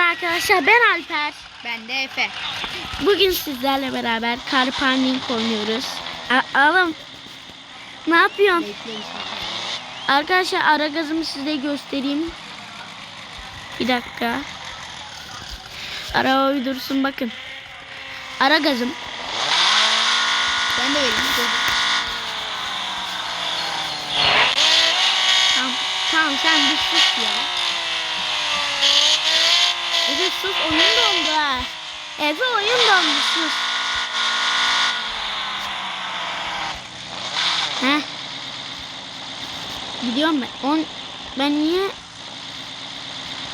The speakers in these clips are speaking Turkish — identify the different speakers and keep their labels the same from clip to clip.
Speaker 1: Arkadaşlar ben Alper.
Speaker 2: Ben de Efe.
Speaker 1: Bugün sizlerle beraber kar parning oynuyoruz. Alım. Ne yapıyorsun? Arkadaşlar ara gazımı size göstereyim. Bir dakika. Ara uydursun bakın. Ara gazım.
Speaker 2: Ben de vereyim.
Speaker 1: Tamam, tamam sen bir sus ya. Efe sus oyun dondu ha. Efe oyun dondu sus. Heh. Gidiyorum ben. On, ben niye?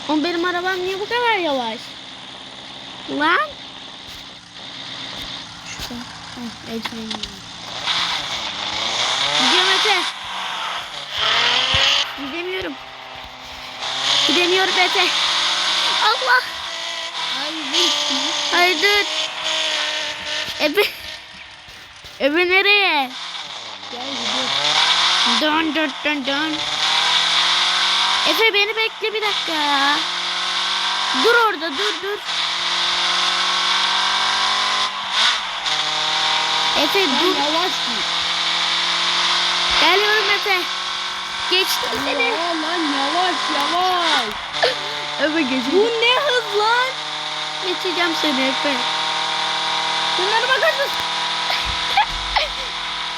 Speaker 1: On benim arabam niye bu kadar yavaş? Lan.
Speaker 2: Heh, hepsini yiyorum.
Speaker 1: Gidiyorum Efe. Gidemiyorum. Gidemiyorum Efe. Allah. Hayır dur. Efe. Efe nereye?
Speaker 2: Gel gidiyor.
Speaker 1: Dön dön dön dön. Efe beni bekle bir dakika. Dur orada dur dur. Efe dur.
Speaker 2: Yavaş git.
Speaker 1: Geliyorum Efe. Geçtim seni.
Speaker 2: Ya lan yavaş yavaş.
Speaker 1: Efe geçeceğim.
Speaker 2: Bu ne hız lan?
Speaker 1: Geçeceğim seni Efe.
Speaker 2: Şunlara bakar mısın?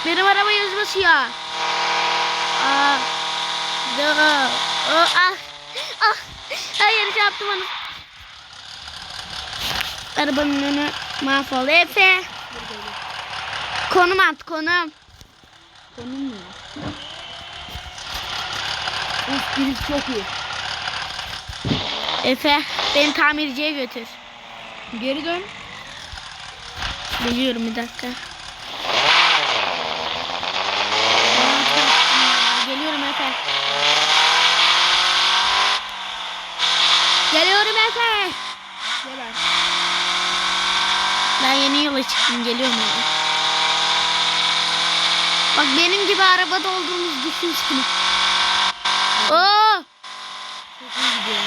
Speaker 1: Benim araba yüzmesi ya. Aa. Dur. O, ah. Ah. Hayır çarptım onu. Arabanın önü mahvoldu. Efe. Konum at konum.
Speaker 2: Konum mu? Of giriş çok iyi.
Speaker 1: Efe beni tamirciye götür.
Speaker 2: Geri dön.
Speaker 1: Biliyorum bir dakika. Geliyorum Efe. Geliyorum Efe.
Speaker 2: Gel ben.
Speaker 1: Yeni yola çıktım geliyorum abi. Bak benim gibi arabada olduğumuzu düşünsene. Oo!
Speaker 2: Çok iyi gidiyor.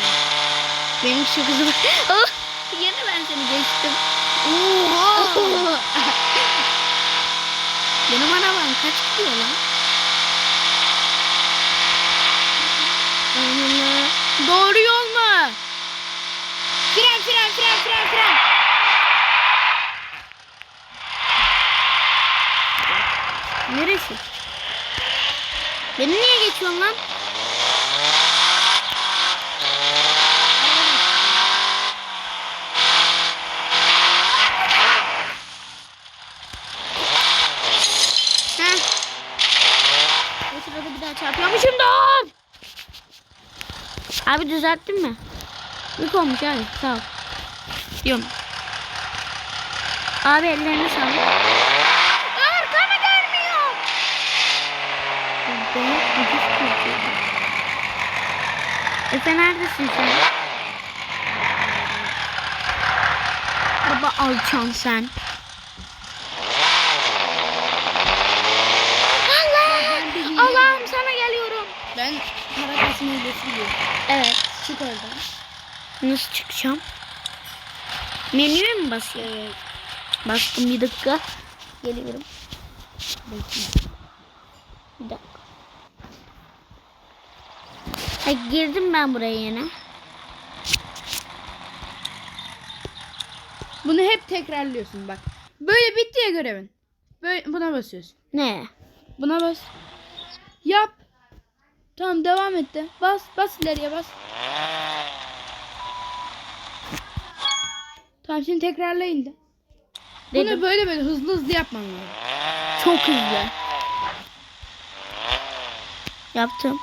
Speaker 1: Benim şu kızım. Yine ben seni geçtim.
Speaker 2: Oha.
Speaker 1: benim arabam kaç gidiyor lan? Doğru yol mu?
Speaker 2: Fren fren fren fren fren.
Speaker 1: Neresi? Beni niye geçiyorsun lan? Heh. O sırada bir daha çarpıyormuşum da. Abi düzelttin mi? Yük olmuş abi sağ ol. Diyorum. Abi ellerine sağlık. Arkamı görmüyor. Ben ucuz kurtuldum. Efe neredesin sen? Baba alçan sen. Allah! Allah'ım sana geliyorum.
Speaker 2: Ben
Speaker 1: Evet.
Speaker 2: Çık oradan.
Speaker 1: Nasıl çıkacağım? Menüye mi basıyorum?
Speaker 2: Evet.
Speaker 1: Bastım bir dakika. Geliyorum.
Speaker 2: Bekle.
Speaker 1: Bir dakika. Ha, girdim ben buraya yine.
Speaker 2: Bunu hep tekrarlıyorsun bak. Böyle bitti ya görevin. Böyle buna basıyorsun.
Speaker 1: Ne?
Speaker 2: Buna bas. Yap. Tamam devam et de. Bas bas ileriye bas. Tamam şimdi tekrarlayın. Bunu
Speaker 1: Dedim.
Speaker 2: böyle böyle hızlı hızlı yapman lazım.
Speaker 1: Çok hızlı. Yaptım.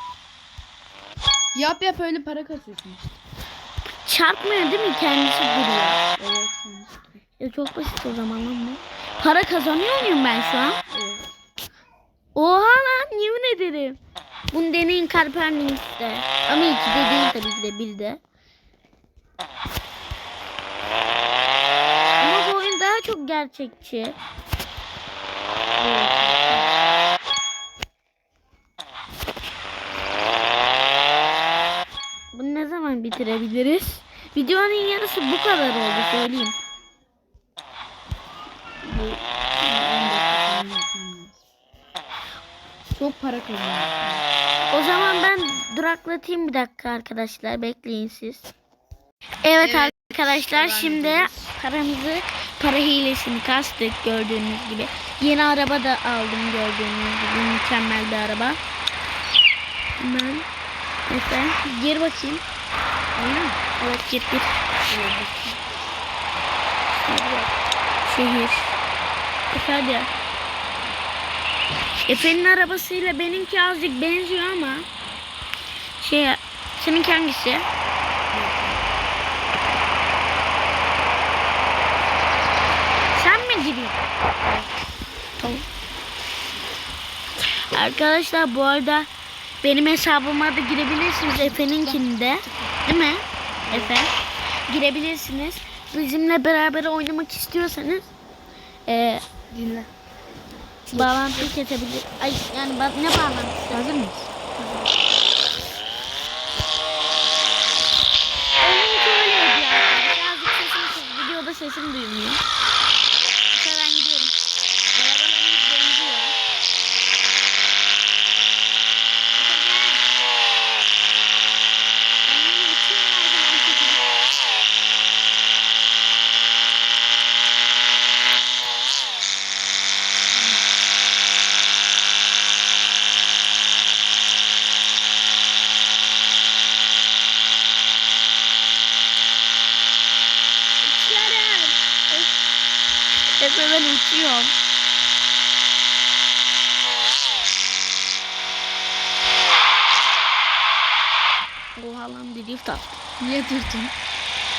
Speaker 2: Yap yap öyle para kasıyorsun. işte.
Speaker 1: Çarpmıyor değil mi? Kendisi duruyor.
Speaker 2: Evet.
Speaker 1: Ya çok basit o zaman lan bu. Para kazanıyor muyum ben şu an?
Speaker 2: Evet.
Speaker 1: Oha lan yemin ederim. Bunu deneyin Carpenter'de. Ama iki de değil tabii ki de bir de. Ama bu oyun daha çok gerçekçi. Zaman bitirebiliriz? Videonun yarısı bu kadar oldu söyleyeyim.
Speaker 2: Bu 14 dakika yapmam lazım. Çok para kazanıyorum.
Speaker 1: O zaman ben duraklatayım bir dakika arkadaşlar. Bekleyin siz. Evet,
Speaker 2: Evet,
Speaker 1: arkadaşlar şimdi
Speaker 2: ediyoruz.
Speaker 1: paramızı para hilesini kastık gördüğünüz gibi. Yeni araba da aldım gördüğünüz gibi. Mükemmel bir araba. Hemen. Efe gir bakayım.
Speaker 2: Mı?
Speaker 1: Evet gir gir. Şehir. Efe hadi. Efe'nin arabasıyla benimki azıcık benziyor ama şey seninki hangisi? Sen mi giriyorsun? Tamam. Arkadaşlar bu arada benim hesabıma da girebilirsiniz Efe'ninkinde. Değil mi? Efe. Girebilirsiniz. Bizimle beraber oynamak istiyorsanız e,
Speaker 2: Dinle.
Speaker 1: Bağlantıyı kesebilir. Ay yani ba- ne bağlantısı?
Speaker 2: Hazır mıyız?
Speaker 1: Onunki öyleydi ya. Birazcık sesim kız. Videoda sesim duyulmuyor. Mesela ben gidiyorum. Arabalarımız benziyor. Efe gel. Ben yine uçuyorum her zamanki gibi. Uçuyorum. Efe ben uçuyorum. Lan bir drift attı.
Speaker 2: Niye durdun?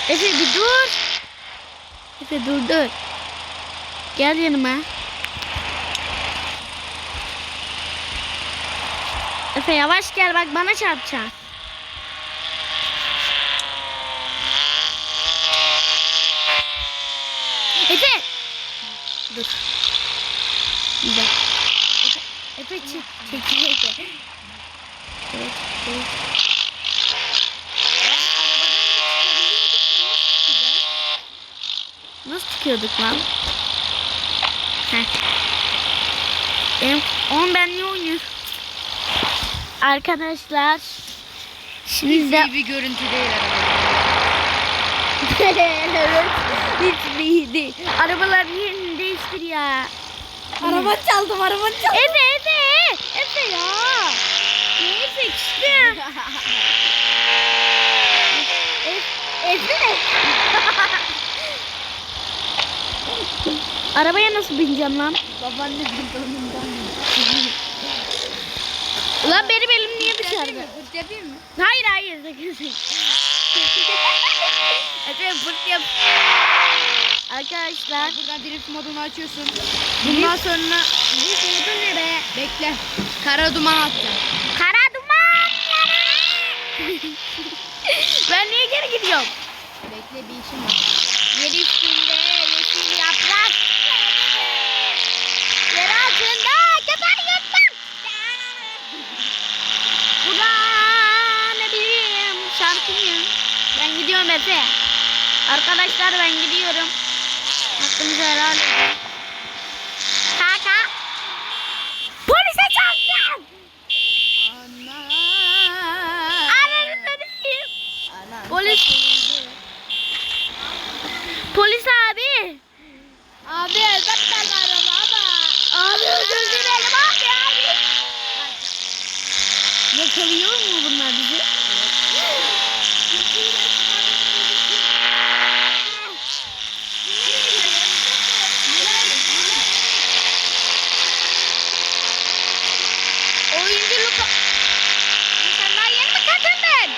Speaker 1: Efe bir dur. Efe dur dur. Gel yanıma. Efe yavaş gel bak bana çarpacaksın. Efe. Dur. Bir dakika. Efe, Efe çek, çekil Efe. Evet, evet. Nasıl çıkıyorduk lan? Heh. Benim, oğlum ben niye oynuyorum? Arkadaşlar. Şimdi de...
Speaker 2: Hiç iyi bir görüntü değil araba.
Speaker 1: evet. Hiç iyi değil. Arabalar yerini değiştir ya.
Speaker 2: Araba çaldım, araba çaldım.
Speaker 1: Efe Efe. Efe ya. Neyse küstüm. Efe. Efe. Arabaya nasıl bineceğim lan?
Speaker 2: Babaanne donundan
Speaker 1: Ulan benim elim niye dışarıda?
Speaker 2: Fırt yapayım mı?
Speaker 1: Hayır hayır sakın. Efe fırt yap. Arkadaşlar.
Speaker 2: Buradan drift modunu açıyorsun. Bundan sonra
Speaker 1: Bu modu ne be?
Speaker 2: bekle. Kara duman atacağım.
Speaker 1: Kara duman ben niye geri gidiyorum?
Speaker 2: Bekle bir işim var.
Speaker 1: Yer üstünde yeşil yaprak. Yer altında köpek yutmak. Bu da ne bileyim şarkıyım. Ben gidiyorum Efe. Arkadaşlar ben gidiyorum. Hakkınızı helal edin. Kaka. Polise çarptım.
Speaker 2: Ana.
Speaker 1: Ananı satayım.
Speaker 2: Ana.
Speaker 1: Polis. Polis abi.
Speaker 2: Abi zaten araba ama.
Speaker 1: Abi özür dilerim abi abi. Yakalıyor mu bunlar bizi? Oyunculuk... Sen daha yeni mi katıldın?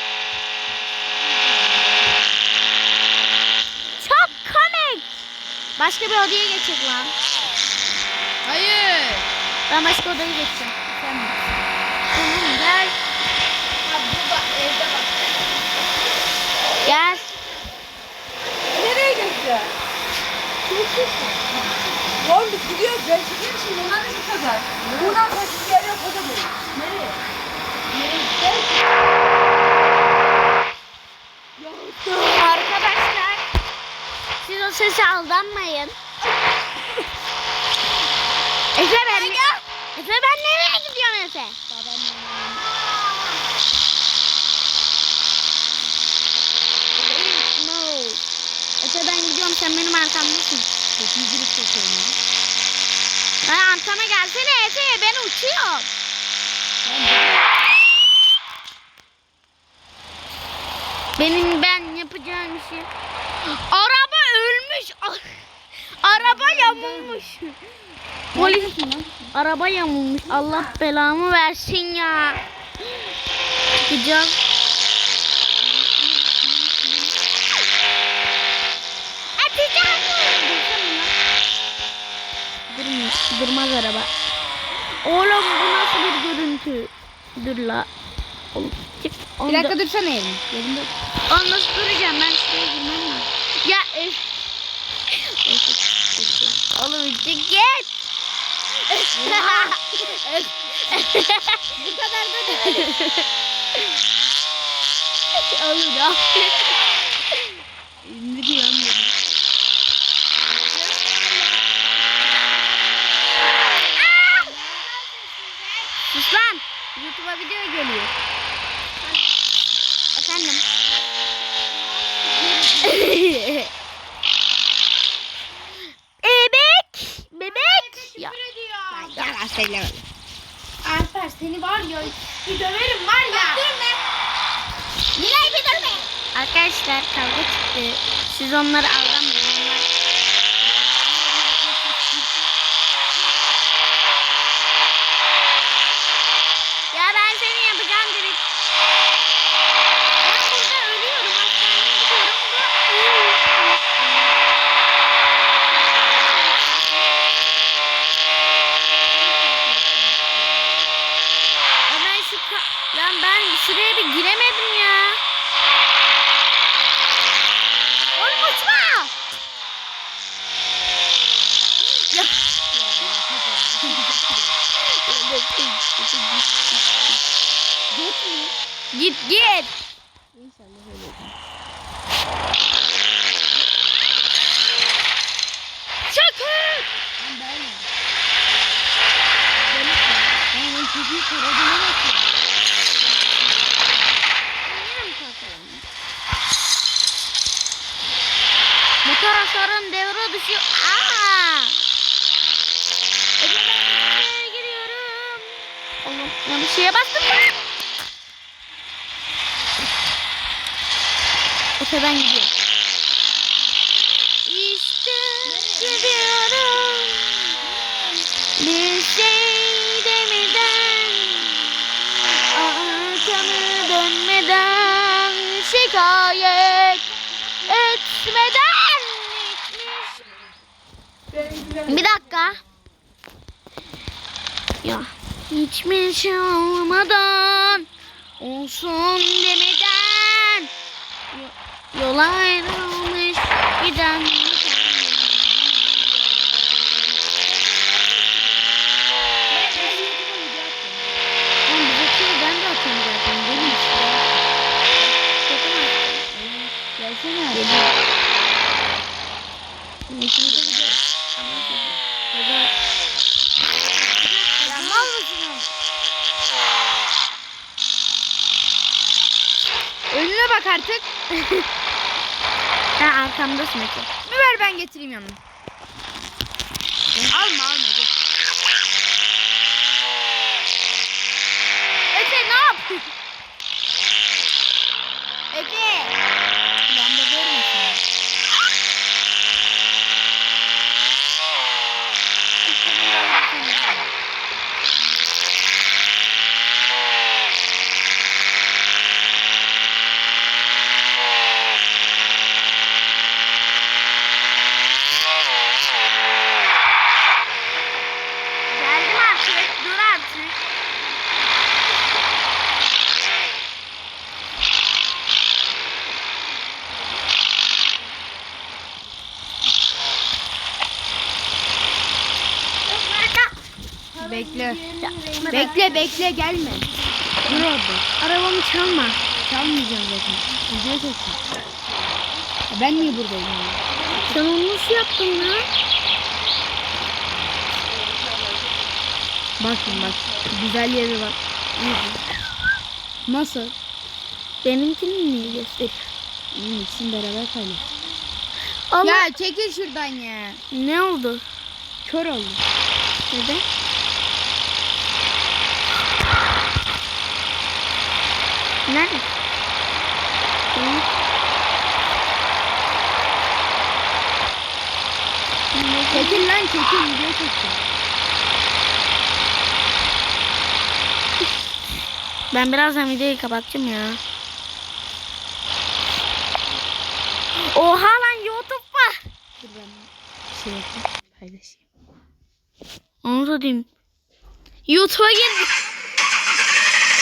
Speaker 1: Çok komik. Başka bir odaya geçecek lan.
Speaker 2: Hayır.
Speaker 1: Ben başka odaya geçeceğim.
Speaker 2: Sen?
Speaker 1: Tamam gel.
Speaker 2: Ha burada evde bak.
Speaker 1: Gel.
Speaker 2: Nereye gitti? Çok güzel. Oğlum biz gidiyoruz. Ben çıkayım şimdi. Onlar da bu kadar. Buradan kaçıp yer yok. O da bu. Nereye? Nereye gideceğiz? Ya
Speaker 1: Arkadaşlar sese aldanmayın. Efe ben Efe ben nereye gidiyorum Efe? No. Efe ben gidiyorum sen benim arkamdasın.
Speaker 2: Çok iyi girip çekiyorum ya.
Speaker 1: Ben arkama gelsene Efe ben uçuyorum. Benim ben yapacağım şey. Araba ölmüş. Ah, Araba yamulmuş. Polis araba yamulmuş. Allah belamı versin ya. Gideceğim. Atacağım. Durmuyor. Durmaz araba. Oğlum bu nasıl bir görüntü? Dur la. Oğlum çık.
Speaker 2: Bir
Speaker 1: Onda-
Speaker 2: dakika dursana yerim. Yerimde.
Speaker 1: Onu nasıl duracağım ben şuraya girmem lazım. Ya çık git.
Speaker 2: Bu kadar da değil.
Speaker 1: Oğlum ya.
Speaker 2: Ne diyorsun dedi.
Speaker 1: Sus lan. YouTube'a video geliyor. Efendim. Bebek. Bebek. Ya.
Speaker 2: Yalan söyleme.
Speaker 3: Alper seni var ya bir döverim var ya.
Speaker 1: Nilay bir durma. Arkadaşlar kavga çıktı. Siz onları aldanmayın. Onlar... Ya ben seni yapacağım direkt. Ben burada ölüyorum. Hastaneye gidiyorum. Ya ben şu ka- Lan ben şuraya bir giremedim ya. Oğlum uçma. Ya. Git git.
Speaker 2: Bakıyorum.
Speaker 1: Motor hasarın devre dışı. Aa! Giriyorum. Oğlum yanlış şeye bastım ben. Öteden gidiyor. İşte gidiyorum. Bir şey demeden arkamı dönmeden şikayet etmeden gitmiş. Bir dakika. Ya hiçbir şey olmadan olsun demeden yo- yol ayrılmış giden?
Speaker 2: Önüne bak artık.
Speaker 1: Sen arkamdasın Eke.
Speaker 2: Bir ver ben getireyim yanına. Alma alma. Gel.
Speaker 1: Efe ne yapıyorsun? Efe.
Speaker 2: Lamba vermesin.
Speaker 1: Geldim artık. Dur artık.
Speaker 2: Bekle.
Speaker 1: Ya,
Speaker 2: Bekle bekle gelme. Dur orada.
Speaker 1: Arabamı çalma.
Speaker 2: Çalmayacağım zaten. Video çekeceğim. Ben niye buradayım ya?
Speaker 1: Sen onu nasıl yaptın ya?
Speaker 2: Bakın bak. Güzel yere bak. Nasıl?
Speaker 1: Benimkini niye göster?
Speaker 2: İyi ikisini beraber paylaş.
Speaker 1: Allah
Speaker 2: Ya çekil şuradan ya.
Speaker 1: ne oldu?
Speaker 2: Kör oldum.
Speaker 1: Neden? Nerede?
Speaker 2: Çekil lan çekil video çekil.
Speaker 1: Ben birazdan videoyu kapatacağım ya. Oha lan YouTube var.
Speaker 2: Dur ben şey yapayım paylaşayım.
Speaker 1: Onu da diyeyim. YouTube'a girdik.